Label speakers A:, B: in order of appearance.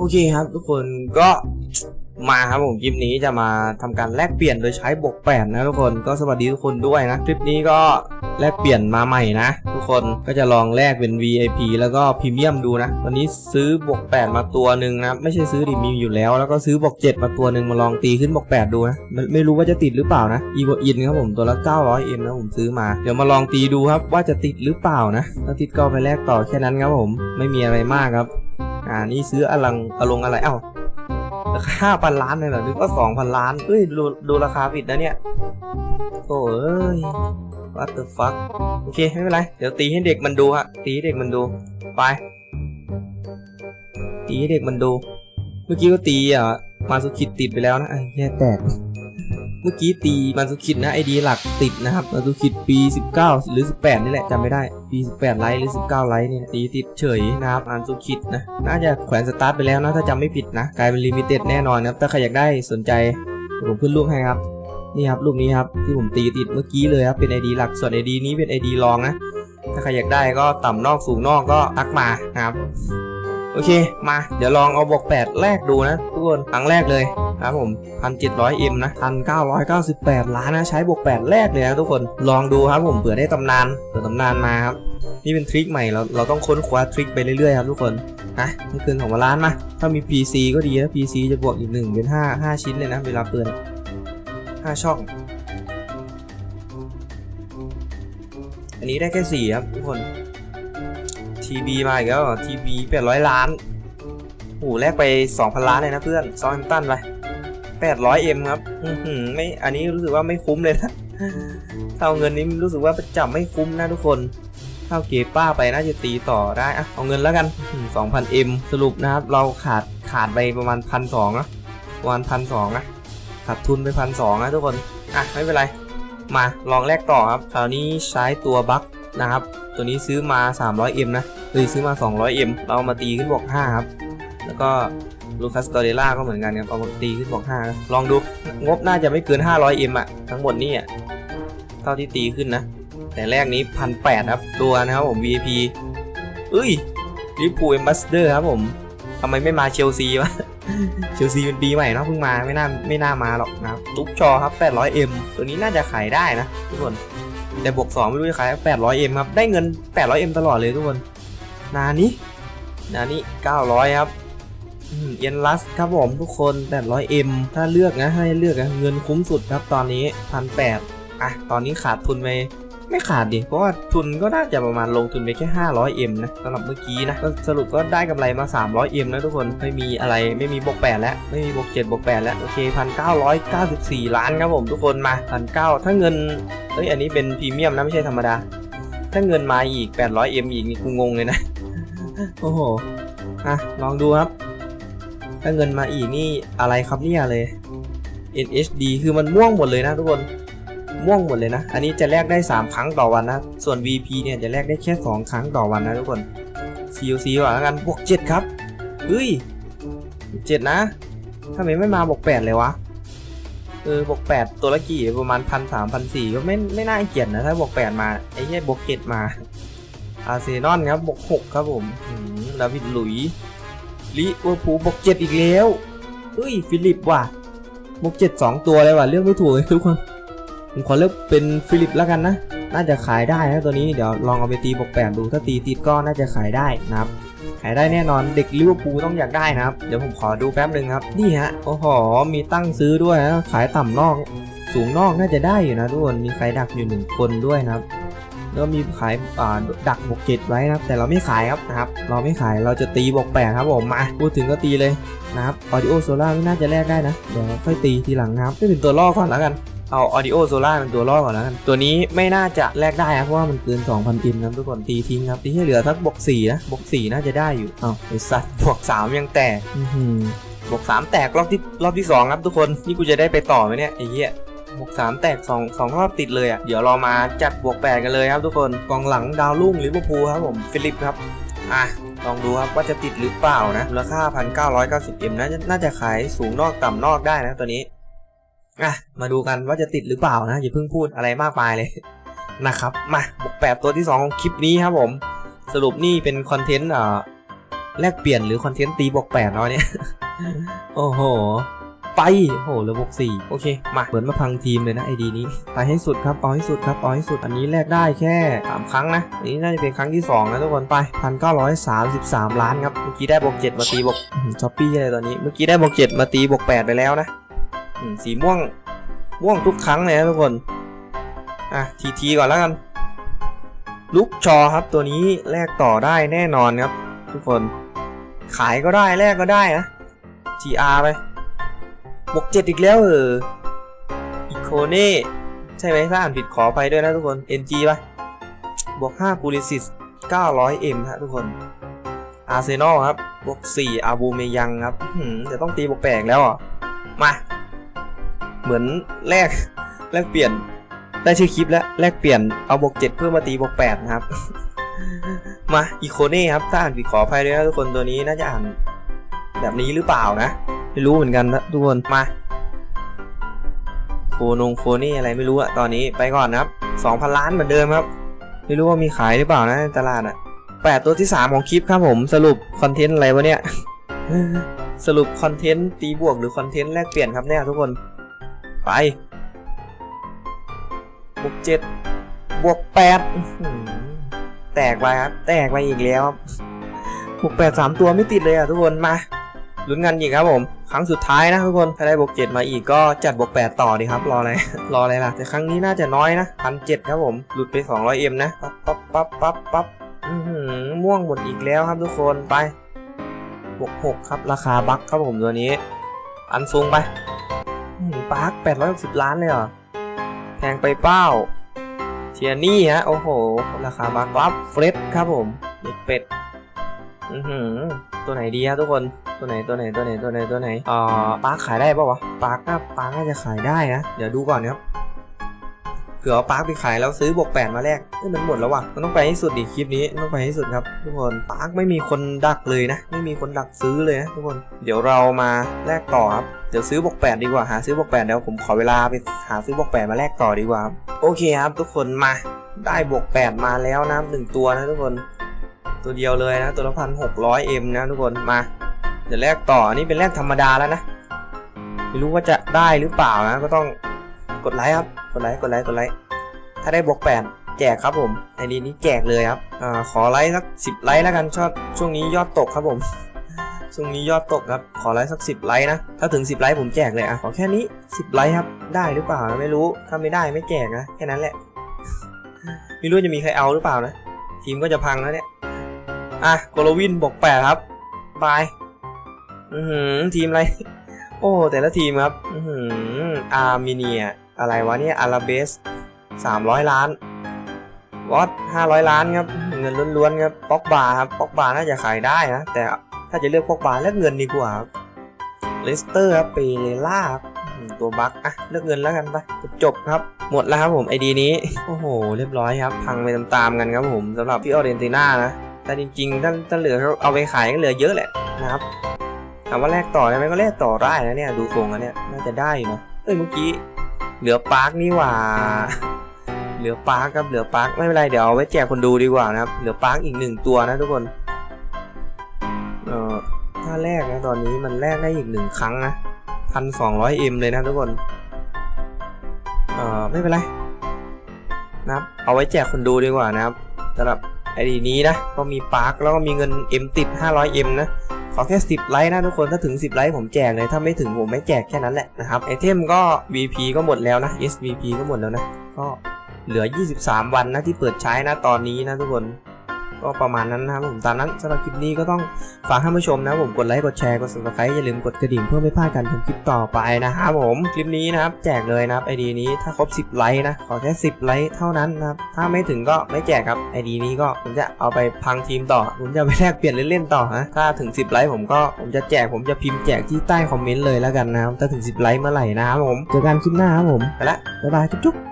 A: โอเคครับ ทุกคนก็มาครับผมคลิปนี้จะมาทำการแลกเปลี่ยนโดยใช้บวกแปดนะทุกคนก็สวัสดีทุกคนด้วยนะ คลิปนี้ก็แลกเปลี่ยนมาใหม่นะ ทุกคนก็จะลองแลกเป็น VIP แล้วก็พรีเมียมดูนะวันนี้ซื้อบวกแปดมาตัวหนึ่งนะไม่ใช่ซื้อดิมีอยู่แล้ว แล้วก็ซื้อบวกเจ็ดมาตัวหนึ่งมาลองตีขึ้นบวกแปดดูนะไม่ไม่รู้ว่าจะติดหรือเปล่านะอีโวอินครับผมตัวละ 900M นะผมซื้อมา เดี๋ยวมาลองตีดูครับว่าจะติดหรือเปล่านะถ้าติดก็ไปแลกต่อแค่นั้นครับผมไม่มีอะไรมากครับ อ่านี่ซื้ออลังอลงอะไรเอ้าราคาห้าพันล้านเลยเหรอนึกว่าสองพันล้านเอ้ยดูดูราคาผิดนะเนี่ยโอ้เอ้ย what the fuck โอเคไม่เป็นไร เดี๋ยวตีให้เด็กมันดูฮะ ตีให้เด็กมันดู ไป ตีให้เด็กมันดู เมื่อกี้ก็ตีอะ มาสุคิดติดไปแล้วนะไอ้แย่แตก เมื่อกี้ตีมาสุคิดนะไอดีหลักติดนะครับ มาสุคิดปี 19 หรือ 18 นี่แหละจำไม่ได้ ปี18ไลท์หรือ 19ไลท์เนี่ยตีติดเฉยนะครับมาสุคิดนะ น่าจะแขวนสตาร์ทไปแล้วนะ ถ้าจำไม่ผิดนะ กลายเป็นลิมิเต็ดแน่นอนนะครับ ถ้าใครอยากได้สนใจผมขึ้นรูปให้ครับ นี่ครับรูปนี้ครับ ที่ผมตีติดเมื่อกี้เลยครับ เป็น ID หลัก ส่วน ID นี้เป็น ID รองนะ ถ้าใครอยากได้ก็ต่ำนอกสูงนอกก็ทักมานะครับ โอเค มา เดี๋ยวลองเอาบอก8แรกดูนะทุกคนครั้งแรกเลย ครับผม 1,700M นะ 1,998 ล้านนะใช้บวก 8 แรกเลยนะทุกคนลองดูครับผมเผื่อได้ตำนานเผื่อตำนานมาครับนี่เป็นทริคใหม่เราเราต้องค้นคว้าทริคไปเรื่อยๆครับทุกคนนะไม่เกินของล้านมาถ้ามี PC ก็ดีนะ PC จะบวกอีกหนึ่งเป็น5 5 ชิ้นเลยนะ เวลาเปิดห้าช่อง อันนี้ได้แค่สี่ครับทุกคนทีบีมาอีกแล้วทีบีแปดร้อยล้านโอ้โหแลกไปสองพันล้านเลยนะเพื่อนซองแฮมตันไป แปดร้อยเอ็มครับไม่อันนี้รู้สึกว่าไม่คุ้มเลยนะเท่าเงินนี้รู้สึกว่าจับไม่คุ้มนะทุกคนเท่าเกป้าไปน่าจะตีต่อได้อะเอาเงินแล้วกันสองพันเอ็มสรุปนะครับ เราขาดขาดไปประมาณพันสองนะประมาณพันสองนะขาดทุนไปพันสองนะทุกคนอะไม่เป็นไร มาลองแลกต่อครับคราวนี้ใช้ตัวบัคนะครับ ตัวนี้ซื้อมา 300M นะหรือซื้อมา 200M เราเอามาตีขึ้นบอก5ครับแล้วก็ ลูคัสตอเรล่าก็เหมือนกันครับเอาตีขึ้นบอก5ลองดูงบน่าจะไม่เกิน 500M อะทั้งหมดนี่อะเท่าที่ตีขึ้นนะ แต่แรกนี้พันแครับ ตัวนะครับผม VIP เอ้ยลิปูเอมบัสเดอร์ครับผมทำไมไม่มาเชลซีวะเชลซีเป็นปีใหม่เนาะเพิ่งมาไม่น่าไม่น่ามาหรอกนะครับตุ๊กชอครับ 800M ตัวนี้น่าจะขายได้นะทุกคนแต่บวก2ไม่รู้จะขาย 800M ครับ ได้เงิน 800M ตลอดเลยทุกคน นานี้นานี้900 ครับ เอ็นลัสครับผมทุกคน 800M ถ้าเลือกนะให้เลือกนะเงินคุ้มสุดครับตอนนี้1,800อะตอนนี้ขาดทุนไปไม่ขาดดิ เพราะว่าทุนก็น่าจะประมาณลงทุนไปแค่ 500M นะสำหรับเมื่อกี้นะ ก็สรุปก็ได้กำไรมา 300M นะทุกคน ไม่มีอะไร ไม่มีบวก8แล้ว ไม่มีบวก7บวก8แล้ว โอเค 1,994 ล้านครับผมทุกคนมา 1,900 ถ้าเงิน เอ้ย อันนี้เป็นพรีเมียมนะไม่ใช่ธรรมดา ถ้าเงินมาอีก 800M อีกนี่กูงงเลยนะ โอ้โห อะ ลองดูครับ ถ้าเงินมาอีกนี่อะไรครับเนี่ยเลย NHD คือมันม่วงหมดเลยนะทุกคนม่วงหมดเลยนะ อันนี้จะแลกได้ 3 ครั้งต่อวันนะ ส่วน VP เนี่ยจะแลกได้แค่ 2 ครั้งต่อวันนะทุกคน COC ก่อนแล้วกันบวก7ครับเฮ้ย7นะทำไมไม่มาบวก8เลยวะ เออบวก8ตัวละกี่ประมาณพันสามพันสี่ก็ไม่ไม่น่าเกลียดนะ ถ้าบวก8มา ไอ้แค่บวกเจ็ดมาอาร์เซนอลครับบวก6ครับผมอืมดาวิดหลุย ลิเวอร์พูลบวก7อีกแล้วเฮ้ยฟิลิปว่ะบวก7 2ตัวเลยว่ะเลือกไม่ถูกเลยทุกคนผมขอเลือกเป็นฟิลิปแล้วกันนะ น่าจะขายได้นะตัวนี้เดี๋ยวลองเอาไปตีบวกแปดดูถ้าตีติดก็น่าจะขายได้นะครับขายได้แน่นอนเด็กลิเวอร์พูลต้องอยากได้นะครับ เดี๋ยวผมขอดูแป๊บหนึ่งครับ นี่ฮะโอ้โหมีตั้งซื้อด้วยนะขายต่ำนอก สูงนอกน่าจะได้อยู่นะทุกคนมีใครดักอยู่หนึ่งคนด้วยนะครับ แล้วมีขายาดักบวกเจ็ดไว้นะครับ แต่เราไม่ขายครับนะครับ เราไม่ขายเราจะตีบวกแปดครับผมมาพูดถึงก็ตีเลยนะครับออดิโอโซล่าไม่น่าจะแลกได้นะเดี๋ยวค่อยตีทีหลังนะครับไม่เป็นตัวล่อก่อนแล้วกันเอา Audio Solar เป็นตัวล่อก่อนแล้วกัน ตัวนี้ไม่น่าจะแลกได้นะเพราะว่ามันเกิน 2,000อินนะทุกคนตีทิ้งครับ ตีให้เหลือสักบวก4นะบวก4น่าจะได้อยู่ เอาไอสัตว์บวก3ยังแตกบวก3แตกรอบที่รอบที่2ครับทุกคน นี่กูจะได้ไปต่อไหมเนี่ยไอ้เหี้ย บวก3แตก2 2รอบติดเลยอะ เดี๋ยวเรามาจัดบวก8กันเลยครับทุกคนกองหลังดาวรุ่งลิเวอร์พูลครับผมฟิลิปครับ อะลองดูครับว่าจะติดหรือเปล่านะมูลค่า 1,990M น่าจะน่าจะขายสูงนอกต่ำนอกได้นะตัวนี้อะมาดูกันว่าจะติดหรือเปล่านะอย่าเพิ่งพูดอะไรมากมายเลยนะครับมาบวกแปดตัวที่ 2 ของคลิปนี้ครับผม สรุปนี่เป็นคอนเทนต์เอ่อแลกเปลี่ยนหรือคอนเทนต์ตีบวกแปดเนาะเนี่ยโอ้โห ไปโอ้โหเลือบวกสี่โอเค มาเหมือนมาพังทีมเลยนะไอดีนี้ไปให้สุดครับเอาให้สุดครับเอาให้สุดอันนี้แลกได้แค่สามครั้งนะอันนี้น่าจะเป็นครั้งที่สองนะทุกคนไปพันเก้าร้อยสามสิบสามล้านครับเมื่อกี้ได้บวกเจ็ดมาตีบวกช้อปปี้อะไรตอนนี้เมื่อกี้ได้บวกเจ็ดมาตีบวกแปดไปแล้วนะสีม่วงม่วงทุกครั้งเลยนะทุกคนอะทีทีก่อนแล้วกันลุกชอครับตัวนี้แลกต่อได้แน่นอนครับ ทุกคนขายก็ได้แลกก็ได้นะ GR ไป บวกเจ็ดอีกแล้วเอออีโคเน่ใช่ไหมถ้าอ่านผิดขอไปด้วยนะทุกคน NG ไปบวก5 p u l i s i s 900M ฮะทุกคน อาร์เซนอลครับ บวก 4 อาบูเมยังครับหืมจะต้องตีบวกแปลกแล้วอะ มา เหมือนแลกแลกเปลี่ยน ได้ชื่อคลิปแล้ว แลกเปลี่ยน เอาบวก 7 เพื่อมาตีบวก 8 นะครับ มาอีโคเน่ครับ ถ้าอ่านผิดขออภัยด้วยนะทุกคน ตัวนี้น่าจะอ่านแบบนี้หรือเปล่านะ ไม่รู้เหมือนกันนะทุกคนมาโคนงโคนี่อะไรไม่รู้อะตอนนี้ไปก่อนนะครับ2,000 ล้านเหมือนเดิมครับ ไม่รู้ว่ามีขายหรือเปล่านะในตลาดอะแปดตัวที่ 3 ของคลิปครับผมสรุปคอนเทนต์อะไรวะเนี่ยสรุปคอนเทนต์ตีบวกหรือคอนเทนต์แลกเปลี่ยนครับเนี่ยทุกคนไปบวกเจ็ดบวกแปดแตกไปครับ แตกไปอีกแล้วครับบวกแปดสามตัวไม่ติดเลยอะทุกคนมาลุ้นกันอีกครับผม ครั้งสุดท้ายนะทุกคนถ้าได้บวกเจ็ดมาอีกก็จัดบวกแปดต่อดีครับ รออะไร รออะไรล่ะ แต่ครั้งนี้น่าจะน้อยนะพันเจ็ดครับผม หลุดไปสองร้อยเอ็มนะ ปั๊บปั๊บปั๊บปั๊บปั๊บอื้อหือม่วงหมดอีกแล้วครับทุกคน ไปบวกหกครับ ราคาบัคครับผมตัวนี้ อันซุงไปปาร์คแปดร้อยหกสิบล้านเลยเหรอ แพงไปเป้าเทียนี่ฮะ โอ้โห ราคาบัคปั๊บเฟรดครับผมเด็กเป็ด อือหือ ตัวไหนดีฮะทุกคน ตัวไหนตัวไหนตัวไหนตัวไหนตัวไหนอ่าปาร์คขายได้ปะวะปาร์คน่าปาร์คน่าจะขายได้นะเดี๋ยวดูก่อนครับเผื่อเอาปาร์คไปขายแล้วซื้อบวกแปดมาแลกเอ้ยมันหมดแล้วว่ะมันต้องไปให้สุดดิคลิปนี้ต้องไปให้สุดครับ ทุกคนปาร์คไม่มีคนดักเลยนะ ไม่มีคนดักซื้อเลยนะทุกคนเดี๋ยวเรามาแลกต่อครับเดี๋ยวซื้อบวกแปดดีกว่าหาซื้อบวกแปดเดี๋ยวผมขอเวลาไปหาซื้อบวกแปดมาแลกต่อดีกว่าครับโอเคครับทุกคนมาได้บวกแปดมาแล้วนะหนึ่งตัวนะทุกคน ตัวเดียวเลยนะตัวละพันหกร้อยเอ็มนะทุกคนมา เดี๋ยวแลกต่ออันนี้เป็นแลกธรรมดาแล้วนะไม่รู้ว่าจะได้หรือเปล่านะก็ต้องกดไลค์ครับกดไลค์กดไลค์กดไลค์ถ้าได้บวกแปดแจกครับผมไอดีนี้แจกเลยครับอ่าขอไลค์สักสิบไลค์แล้วกันชอบช่วงนี้ยอดตกครับผมช่วงนี้ยอดตกครับ ขอไลค์สักสิบไลค์นะ ถ้าถึงสิบไลค์ผมแจกเลยอะขอแค่นี้สิบไลค์ครับ ได้หรือเปล่าไม่รู้ ถ้าไม่ได้ไม่แจกนะ แค่นั้นแหละ ไม่รู้จะมีใครเอาหรือเปล่านะ ทีมก็จะพังแล้วเนี่ย อะโกลวินบวกแปดครับ บาย อือหือทีมอะไร โอ้ แต่ละทีมครับ อือหือาร์เมเนีย อะไรวะเนี่ยอาราเบสสามร้อยล้านวอตห้าร้อยล้านครับ เงินล้วนๆครับป๊อกบาครับป๊อกบาน่าจะขายได้นะ แต่ถ้าจะเลือกป๊อกบาเลือกเงินดีกว่าครับเลสเตอร์ครับเปเรล่าครับตัวบัคอะเลือกเงินแล้วกันไปจบครับ หมดแล้วครับผมไอดีนี้ โอ้โห เรียบร้อยครับ พังไปตามๆกันครับผมสำหรับพี่ออเรนติน่านะ แต่จริงๆ ถ้าถ้าเหลือเอาไปขายก็เหลือเยอะแหละนะครับ ถามว่าแลกต่อได้ไหมก็แลกต่อได้นะเนี่ยดูทรงแล้วเนี่ยน่าจะได้นะเอ้ยเมื่อกี้เหลือปาร์คนี่หว่า เหลือปาร์คครับเหลือปาร์คไม่เป็นไรเดี๋ยวเอาไว้แจกคนดูดีกว่านะครับเหลือปาร์คอีกหนึ่งตัวนะทุกคนเอ่อถ้าแลกนะตอนนี้มันแลกได้อีกหนึ่งครั้งนะพันสองร้อยเอ็มเลยนะทุกคนเอ่อไม่เป็นไรนะครับเอาไว้แจกคนดูดีกว่านะครับสำหรับไอดีนี้นะก็มีปาร์คแล้วก็มีเงิน M ติด 500M นะ ขอแค่ 10 ไลค์นะทุกคนถ้าถึง 10 ไลค์ผมแจกเลยถ้าไม่ถึงผมไม่แจกแค่นั้นแหละนะครับไอเทมก็ VP ก็หมดแล้วนะ SVP ก็หมดแล้วนะก็เหลือ 23 วันนะที่เปิดใช้นะตอนนี้นะทุกคน ก็ประมาณนั้นนะครับผมตามนั้นสำหรับคลิปนี้ก็ต้องฝากท่านผู้ชมนะผมกดไลค์กดแชร์กด subscribe อย่าลืมกดกระดิ่งเพื่อไม่พลาดการชมคลิปต่อไปนะครับผมคลิปนี้นะครับแจกเลยนะครับไอดีนี้ถ้าครบ 10 ไลค์นะขอแค่ 10 ไลค์เท่านั้นนะครับถ้าไม่ถึงก็ไม่แจกครับไอดีนี้ก็ผมจะเอาไปพังทีมต่อ ผมจะไปแลกเปลี่ยนเล่นๆต่อนะถ้าถึง 10 ไลค์ผมก็ผมจะแจกผมจะพิมพ์แจกที่ใต้คอมเมนต์เลยแล้วกันนะครับถ้าถึง 10 ไลค์เมื่อไหร่นะครับผมเจอกันคลิปหน้าครับผมไปละบ๊ายบายจุ๊บๆ